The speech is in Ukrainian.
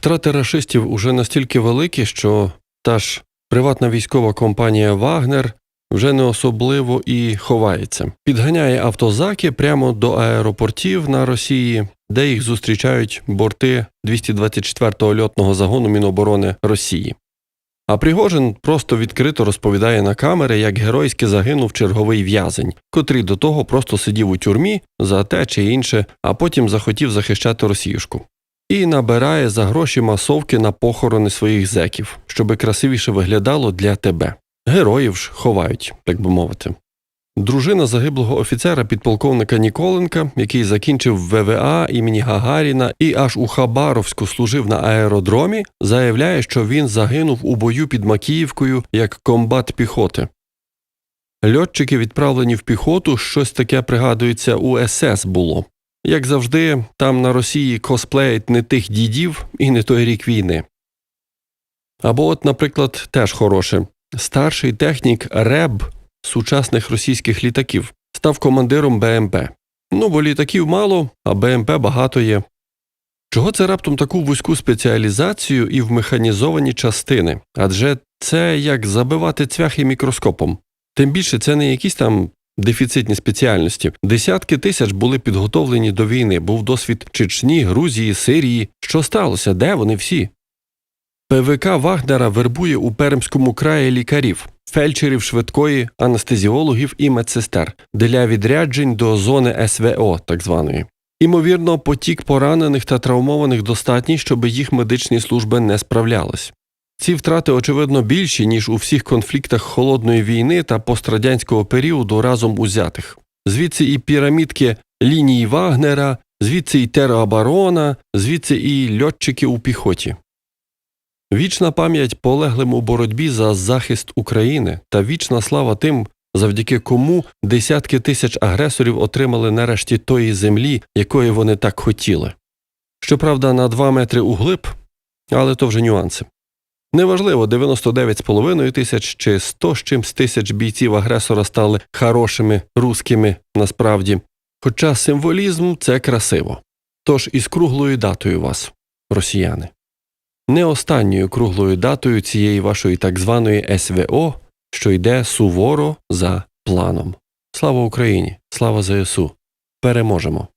Втрати рашистів уже настільки великі, що та ж приватна військова компанія Вагнер вже не особливо і ховається. Підганяє автозаки прямо до аеропортів на Росії, де їх зустрічають борти 224-го льотного загону Міноборони Росії. А Пригожин просто відкрито розповідає на камери, як геройськи загинув черговий в'язень, котрий до того просто сидів у тюрмі за те чи інше, а потім захотів захищати Росіюшку. І набирає за гроші масовки на похорони своїх зеків, щоби красивіше виглядало для тебе. Героїв ж ховають, так би мовити. Дружина загиблого офіцера підполковника Ніколенка, який закінчив ВВА імені Гагаріна і аж у Хабаровську служив на аеродромі, заявляє, що він загинув у бою під Макіївкою як комбат піхоти. Льотчики, відправлені в піхоту, щось таке пригадується у СС було. Як завжди, там на Росії косплеять не тих дідів і не той рік війни. Або, от, наприклад, теж хороше старший технік РЕБ сучасних російських літаків став командиром БМП. Ну, бо літаків мало, а БМП багато є. Чого це раптом таку вузьку спеціалізацію і в механізовані частини? Адже це як забивати цвяхи мікроскопом. Тим більше це не якісь там дефіцитні спеціальності. Десятки тисяч були підготовлені до війни, був досвід Чечні, Грузії, Сирії. Що сталося? Де вони всі? ПВК Вагнера вербує у Пермському краї лікарів, фельдшерів швидкої, анестезіологів і медсестер для відряджень до зони СВО, так званої. Імовірно, потік поранених та травмованих достатній, щоб їх медичні служби не справлялись. Ці втрати, очевидно, більші, ніж у всіх конфліктах холодної війни та пострадянського періоду разом узятих. Звідси і пірамідки лінії Вагнера, звідси і тероборона, звідси і льотчики у піхоті. Вічна пам'ять полеглим у боротьбі за захист України та вічна слава тим, завдяки кому десятки тисяч агресорів отримали нарешті тої землі, якої вони так хотіли. Щоправда, на два метри углиб, але то вже нюанси. Неважливо, 99,5 тисяч чи 100 з чимсь тисяч бійців агресора стали хорошими руськими насправді. Хоча символізм це красиво. Тож із круглою датою вас, росіяни. Не останньою круглою датою цієї вашої так званої СВО, що йде суворо за планом. Слава Україні! Слава ЗСУ! Переможемо!